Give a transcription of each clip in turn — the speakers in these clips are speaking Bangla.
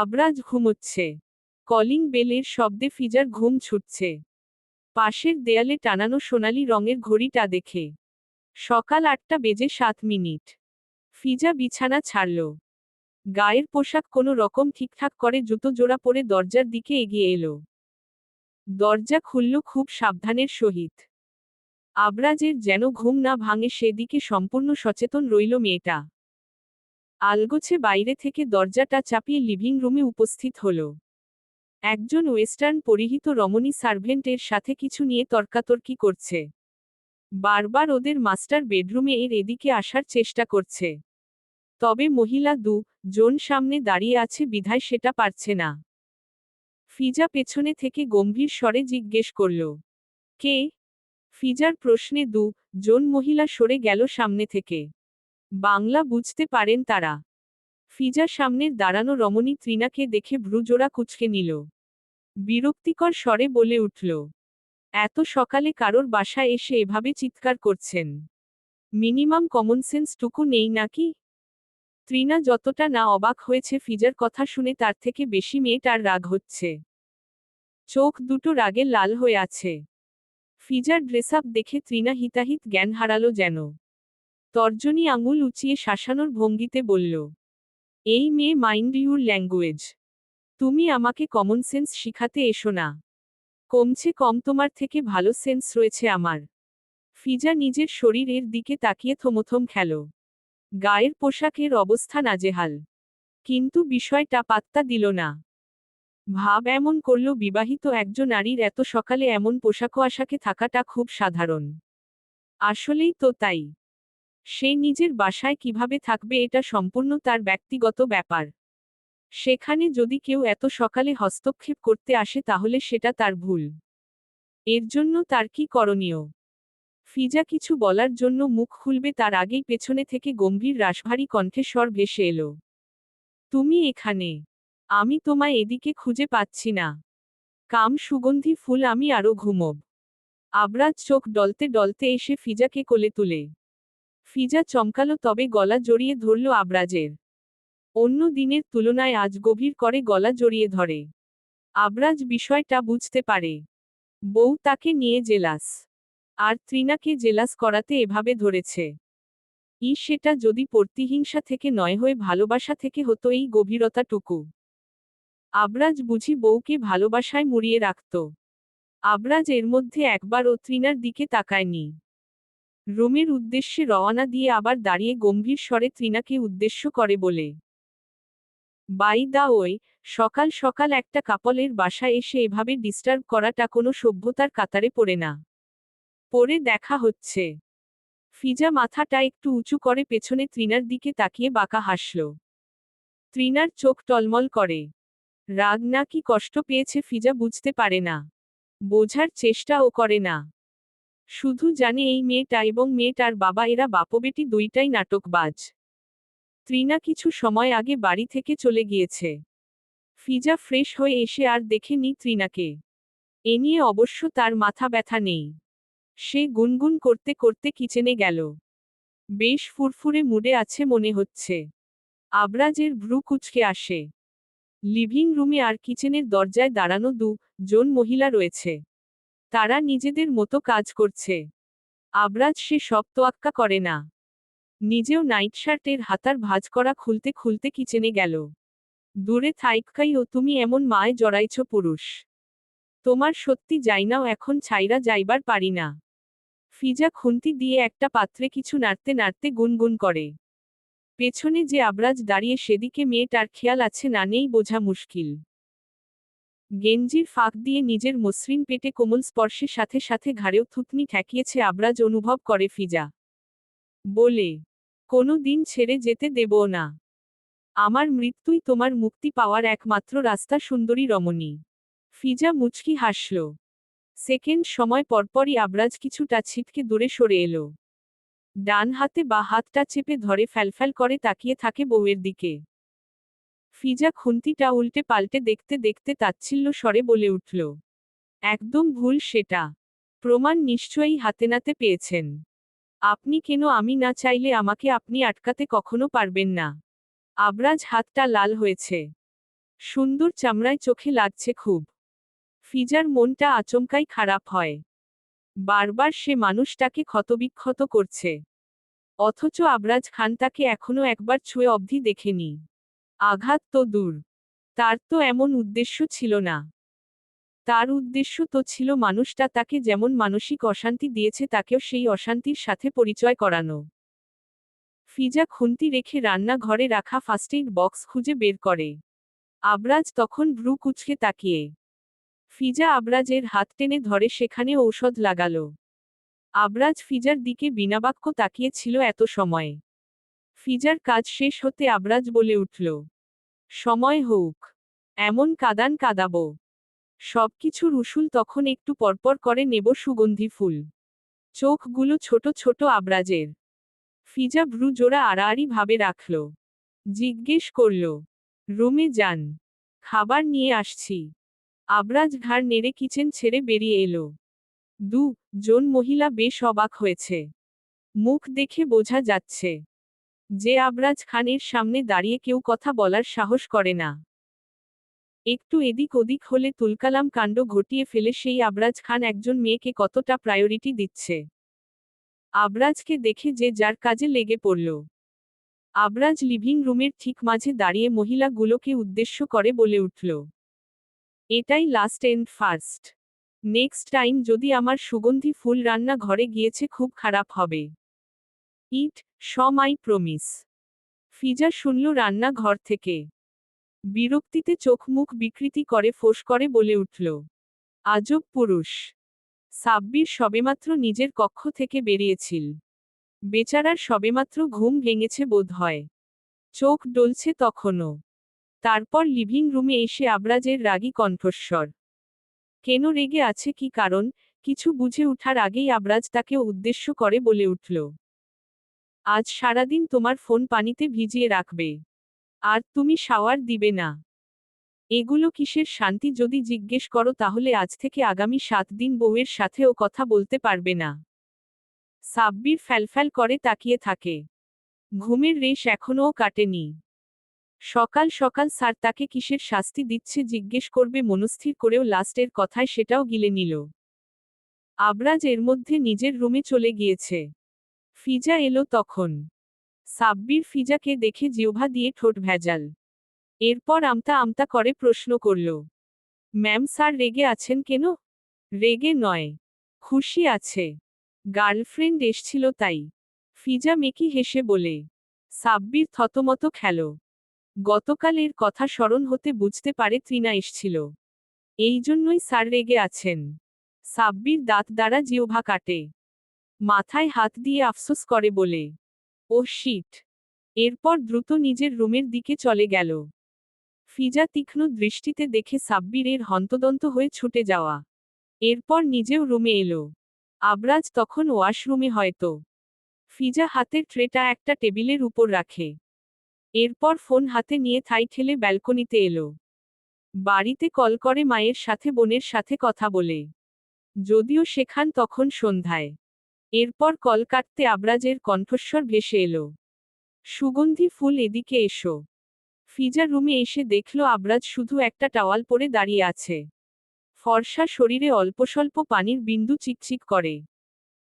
আবরাজ ঘুমোচ্ছে। কলিং বেলের শব্দে ফিজার ঘুম ছুটছে। পাশের দেয়ালে টানানো সোনালি রঙের ঘড়িটা দেখে। সকাল আটটা বেজে সাত মিনিট। ফিজা বিছানা ছাড়ল। গায়ের পোশাক কোনো রকম ঠিকঠাক করে জুতো জোড়া পরে দরজার দিকে এগিয়ে এলো। দরজা খুলল খুব সাবধানের সহিত। আবরাজের যেন ঘুম না ভাঙে সেদিকে সম্পূর্ণ সচেতন রইল মেয়েটা। আলগোছে বাইরে থেকে দরজাটা চাপিয়ে লিভিং রুমে উপস্থিত হল। একজন ওয়েস্টার্ন পরিহিত রমণী সার্ভেন্টের সাথে কিছু নিয়ে তর্কাতর্কি করছে। বারবার ওদের মাস্টার বেডরুমে এর এদিকে আসার চেষ্টা করছে। তবে মহিলা দু জন সামনে দাঁড়িয়ে আছে বিধায় সেটা পারছে না। ফিজা পেছনে থেকে গম্ভীর স্বরে জিজ্ঞেস করল, কে? ফিজার প্রশ্নে দু জন মহিলা সরে গেল সামনে থেকে। বাংলা বুঝতে পারেন তারা। ফিজা সামনের দাঁড়ানো রমণী ত্রিনাকে দেখে ভ্রুজোড়া কুচকে নিল। বিরক্তিকর স্বরে বলে উঠল, এত সকালে কারোর বাসায় এসে এভাবে চিৎকার করছেন? মিনিমাম কমন সেন্স টুকু নেই নাকি? ত্রিনা যতটা না অবাক হয়েছে ফিজার কথা শুনে তার থেকে বেশি মেয়েটার রাগ হচ্ছে। চোখ দুটো রাগে লাল হয়ে আছে। ফিজার ড্রেস আপ দেখে ত্রিনা হিতাহিত জ্ঞান হারালো যেন। তর্জনী আঙুল উঁচিয়ে শাসানোর ভঙ্গিতে বলল, এই মেয়ে মাইন্ড ইউর ল্যাঙ্গুয়েজ। তুমি আমাকে কমন সেন্স শিখাতে এসো না। কমছে কম তোমার থেকে ভালো সেন্স রয়েছে আমার। ফিজা নিজের শরীরের দিকে তাকিয়ে থমথম খেল। গায়ের পোশাকের অবস্থা নাজেহাল। কিন্তু বিষয়টা পাত্তা দিল না। ভাব এমন করল বিবাহিত একজন নারীর এত সকালে এমন পোশাক আশাকে থাকাটা খুব সাধারণ। আসলেই তো তাই। সে নিজের বাসায় কীভাবে থাকবে এটা সম্পূর্ণ তার ব্যক্তিগত ব্যাপার। সেখানে যদি কেউ এত সকালে হস্তক্ষেপ করতে আসে তাহলে সেটা তার ভুল। এর জন্য তার কি করণীয়? ফিজা কিছু বলার জন্য মুখ খুলবে তার আগেই পেছনে থেকে গম্ভীর রাশভারী কণ্ঠেস্বর ভেসে এলো। তুমি এখানে? আমি তোমায় এদিকে খুঁজে পাচ্ছি না। কাম সুগন্ধি ফুল আমি আরও ঘুমব। আবরাজ চোখ ডলতে ডলতে এসে ফিজাকে কোলে তুলে। ফিজা চমকালো তবে গলা জড়িয়ে ধরল আবরাজের। অন্য দিনের তুলনায় আজ গভীর করে গলা জড়িয়ে ধরে। আবরাজ বিষয়টা বুঝতে পারে। বউ তাকে নিয়ে জেলাস। আর ত্রিনাকে জেলাস করাতে এভাবে ধরেছে। ই সেটা যদি প্রতিহিংসা থেকে নয় হয়ে ভালোবাসা থেকে হতো এই গভীরতাটুকু। আবরাজ বুঝি বউকে ভালোবাসায় মুড়িয়ে রাখত। আবরাজ এর মধ্যে একবার ও ত্রিনার দিকে তাকায়নি। রুমের উদ্দেশ্যে রওয়ানা দিয়ে আবার দাঁড়িয়ে গম্ভীর স্বরে ত্রিনাকে উদ্দেশ্য করে বলে, বাই দা ওই সকাল সকাল একটা কাপলের বাসায় এসে এভাবে ডিস্টার্ব করাটা কোনো সভ্যতার কাতারে পড়ে না। পরে দেখা হচ্ছে ফিজা মাথাটা একটু উঁচু করে পেছনে ত্রিনার দিকে তাকিয়ে বাঁকা হাসল। ত্রিনার চোখ টলমল করে। রাগ না, কি কষ্ট পেয়েছে ফিজা বুঝতে পারে না। বোঝার চেষ্টাও করে না। শুধু জানে এই মেয়েটা এবং মেয়েটার বাবা এরা বাপবেটি দুইটাই নাটকবাজ। ত্রিনা কিছু সময় আগে বাড়ি থেকে চলে গিয়েছে। ফিজা ফ্রেশ হয়ে এসে আর দেখেনি ত্রিনাকে। এ নিয়ে অবশ্য তার মাথা ব্যথা নেই। সে গুনগুন করতে করতে কিচেনে গেল। বেশ ফুরফুরে মুডে আছে মনে হচ্ছে। আবরাজের ভ্রু কুচকে আসে। লিভিং রুমে আর কিচেনের দরজায় দাঁড়ানো দু জন মহিলা রয়েছে। তারা নিজেদের মতো কাজ করছে। আবরাজ সে সব তোয়াক্কা করে না। নিজেও নাইট শার্টের হাতার ভাজ করা খুলতে খুলতে কিচেনে গেল। দূরে থাইকাই ও তুমি এমন মায় জড়াইছ পুরুষ। তোমার সত্যি যাই নাও এখন ছাইরা যাইবার পারি না ফিজা খুন্তি দিয়ে একটা পাত্রে কিছু নাড়তে নাড়তে গুনগুন করে। পেছনে যে আবরাজ দাঁড়িয়ে সেদিকে মেয়েটার খেয়াল আছে না নেই বোঝা মুশকিল। গেঞ্জির ফাঁক দিয়ে নিজের মসৃণ পেটে কোমল স্পর্শের সাথে সাথে ঘাড়েও থুতনি ঠেকিয়েছে আবরাজ অনুভব করে ফিজা। বলে, কোনো দিন ছেড়ে যেতে দেবও না। আমার মৃত্যুই তোমার মুক্তি পাওয়ার একমাত্র রাস্তা, সুন্দরী রমণী। ফিজা মুচকি হাসল। সেকেন্ড সময় পরপরই আবরাজ কিছুটা ছিটকে দূরে সরে এলো। ডান হাতে বা হাতটা চেপে ধরে ফ্যালফ্যাল করে তাকিয়ে থাকে বউয়ের দিকে। ফিজা খুন্তিটা উল্টে পাল্টে দেখতে দেখতে তাচ্ছিল্য স্বরে বলে উঠল, একদম ভুল সেটা। প্রমাণ নিশ্চয়ই হাতে নাতে পেয়েছেন। আপনি কেন আমি না চাইলে আমাকে আপনি আটকাতে কখনো পারবেন না। আবরাজ হাতটা লাল হয়েছে। সুন্দর চামড়ায় চোখে লাগছে খুব। ফিজার মনটা আচমকাই খারাপ হয়। বারবার সে মানুষটাকে ক্ষতবিক্ষত করছে। অথচ আবরাজ খান তাকে এখনও একবার ছুঁয়ে অবধি দেখেনি। আঘাত তো দূর। তার তো এমন উদ্দেশ্য ছিল না। তার উদ্দেশ্য তো ছিল মানুষটা তাকে যেমন মানসিক অশান্তি দিয়েছে তাকেও সেই অশান্তির সাথে পরিচয় করানো। ফিজা খুন্তি রেখে রান্নাঘরে রাখা ফার্স্ট এইড বক্স খুঁজে বের করে। আবরাজ তখন ভ্রু কুচকে তাকিয়ে। ফিজা আবরাজের হাত টেনে ধরে সেখানে ঔষধ লাগালো। আবরাজ ফিজার দিকে বিনাবাক্য তাকিয়েছিল এত সময়। ফিজার কাজ শেষ হতে আবরাজ বলে উঠল, সময় হোক, এমন কাদান কাদাবো। সবকিছুর উসুল তখন একটু পরপর করে নেব সুগন্ধি ফুল। চোখগুলো ছোট ছোট আবরাজের ফিজা ভ্রু জোড়া আড়াআড়ি ভাবে রাখল, জিজ্ঞেস করল, রুমে যান, খাবার নিয়ে আসছি আবরাজ ঘাড় নেড়ে কিচেন ছেড়ে বেরিয়ে এলো। দু জন মহিলা বেশ অবাক হয়েছে। মুখ দেখে বোঝা যাচ্ছে যে আবরাজ খানের সামনে দাঁড়িয়ে কেউ কথা বলার সাহস করে না। একটু এদিক ওদিক হলে তুলকালাম কাণ্ড ঘটিয়ে ফেলে সেই আবরাজ খান একজন মেয়েকে কতটা প্রায়োরিটি দিচ্ছে। আবরাজকে দেখে যে যার কাজে লেগে পড়ল। আবরাজ লিভিং রুমের ঠিক মাঝে দাঁড়িয়ে মহিলাগুলোকে উদ্দেশ্য করে বলে উঠল, এটাই last and first next time যদি আমার সুগন্ধি ফুল রান্না ঘরে গিয়েছে খুব খারাপ হবে। ইট সম আই প্রমিস। ফিজা শুনল রান্না ঘর থেকে। বিরক্তিতে চোখ মুখ বিকৃতি করে ফোঁস করে বলে উঠল, আজব পুরুষ। সাব্বির সবেমাত্র নিজের কক্ষ থেকে বেরিয়েছিল। বেচারার সবেমাত্র ঘুম ভেঙেছে বোধ হয়। চোখ ডলছে তখনও। তারপর লিভিং রুমে এসে আবরাজের রাগী কণ্ঠস্বর। কেন রেগে আছে কি কারণ, কিছু বুঝে ওঠার আগেই আবরাজ তাকে উদ্দেশ্য করে বলে উঠল আজ সারাদিন তোমার ফোন পানিতে ভিজিয়ে রাখবে। আর তুমি শাওয়ার দিবে না। এগুলো কিসের শান্তি যদি জিজ্ঞেস করো তাহলে আজ থেকে আগামী সাত দিন বউয়ের সাথেও কথা বলতে পারবে না। সাব্বির ফ্যালফ্যাল করে তাকিয়ে থাকে। ঘুমের রেশ এখনও কাটেনি। সকাল সকাল স্যার তাকে কিসের শাস্তি দিচ্ছে জিজ্ঞেস করবে মনস্থির করেও লাস্টের কথায় সেটাও গিলে নিল। আবরাজ এর মধ্যে নিজের রুমে চলে গিয়েছে। ফিজা এলো তখন। সাব্বির ফিজাকে দেখে জিওভা দিয়ে ঠোঁট ভেজাল। এরপর আমতা আমতা করে প্রশ্ন করল, ম্যাম, স্যার রেগে আছেন কেন? রেগে নয়, খুশি আছে। গার্লফ্রেন্ড এসছিল তাই। ফিজা মেকি হেসে বলে, সাব্বির থতমত খেল। গতকালের কথা স্মরণ হতে বুঝতে পারে ত্রিনা এসছিল। এই জন্যই স্যার রেগে আছেন। সাব্বির দাঁত দ্বারা জিওভা কাটে। মাথায় হাত দিয়ে আফসোস করে বলে, ও শিট। এরপর দ্রুত নিজের রুমের দিকে চলে গেল। ফিজা তীক্ষ্ণ দৃষ্টিতে দেখে সাব্বিরের হন্তদন্ত হয়ে ছুটে যাওয়া। এরপর নিজেও রুমে এলো। আবরাজ তখন ওয়াশরুমে হয়তো। ফিজা হাতের ট্রেটা একটা টেবিলের উপর রাখে। এরপর ফোন হাতে নিয়ে থাই ঠেলে ব্যালকনিতে এলো। বাড়িতে কল করে মায়ের সাথে, বোনের সাথে কথা বলে। যদিও সেখান তখন সন্ধ্যায়। এরপর কল কাটতে আবরাজের কণ্ঠস্বর ভেসে এলো। সুগন্ধি ফুল এদিকে এসো। ফিজা রুমে এসে দেখল আবরাজ শুধু একটা টাওয়াল পরে দাঁড়িয়ে আছে। ফর্সা শরীরে অল্প স্বল্প পানির বিন্দু চিকচিক করে।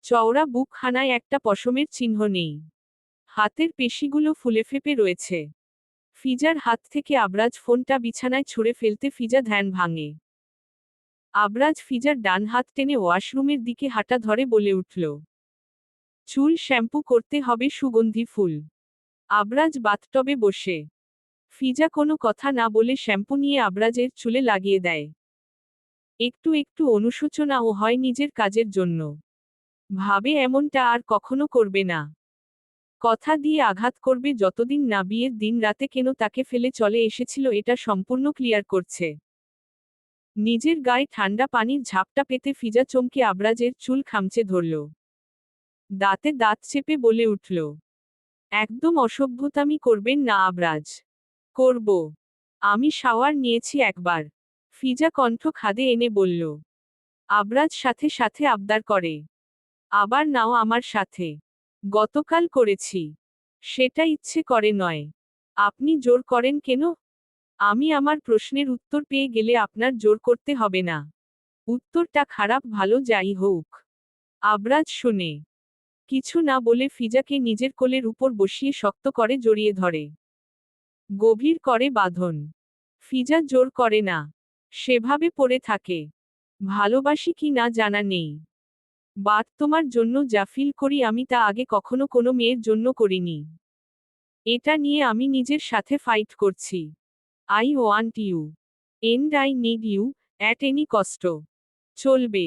চওড়া বুকখানায় একটা পশমের চিহ্ন নেই। হাতের পেশিগুলো ফুলে ফেপে রয়েছে। ফিজার হাত থেকে আবরাজ ফোনটা বিছানায় ছুঁড়ে ফেলতে ফিজা ধ্যান ভাঙে। আবরাজ ফিজার ডান হাত টেনে ওয়াশরুমের দিকে হাঁটা ধরে বলে উঠল চুল শ্যাম্পু করতে হবে সুগন্ধি ফুল। আবরাজ বাথটবে বসে। ফিজা কোনো কথা না বলে শ্যাম্পু নিয়ে আবরাজের চুলে লাগিয়ে দেয়। একটু একটু অনুশোচনাও হয় নিজের কাজের জন্য। ভাবে এমনটা আর কখনো করবে না। কথা দিয়ে আঘাত করবে যতদিন না বিয়ের দিন রাতে কেন তাকে ফেলে চলে এসেছিল এটা সম্পূর্ণ ক্লিয়ার করছে। নিজের গায়ে ঠান্ডা পানির ঝাপটা পেতে ফিজা চমকে আবরাজের চুল খামচে ধরল। দাঁতে দাঁত চেপে বলে উঠল, একদম অসভ্যতামি করবেন না আবরাজ। করব। আমি শাওয়ার নিয়েছি একবার। ফিজা কণ্ঠ খাদে এনে বলল, আবরাজ সাথে সাথে আবদার করে। আবার নাও আমার সাথে। গতকাল করেছি। সেটা ইচ্ছে করে নয়। আপনি জোর করেন কেন? আমি আমার প্রশ্নের উত্তর পেয়ে গেলে আপনার জোর করতে হবে না। উত্তরটা খারাপ ভালো যাই হোক। আবরাজ শুনে কিছু না বলে ফিজাকে নিজের কোলের উপর বসিয়ে শক্ত করে জড়িয়ে ধরে। গভীর করে বাঁধন। ফিজা জোর করে না। সেভাবে পড়ে থাকে। ভালোবাসি কি না জানা নেই। বাদ তোমার জন্য যা ফিল করি আমি তা আগে কখনো কোনো মেয়ের জন্য করিনি। এটা নিয়ে আমি নিজের সাথে ফাইট করছি। I want you and I need you at any কষ্ট চলবে।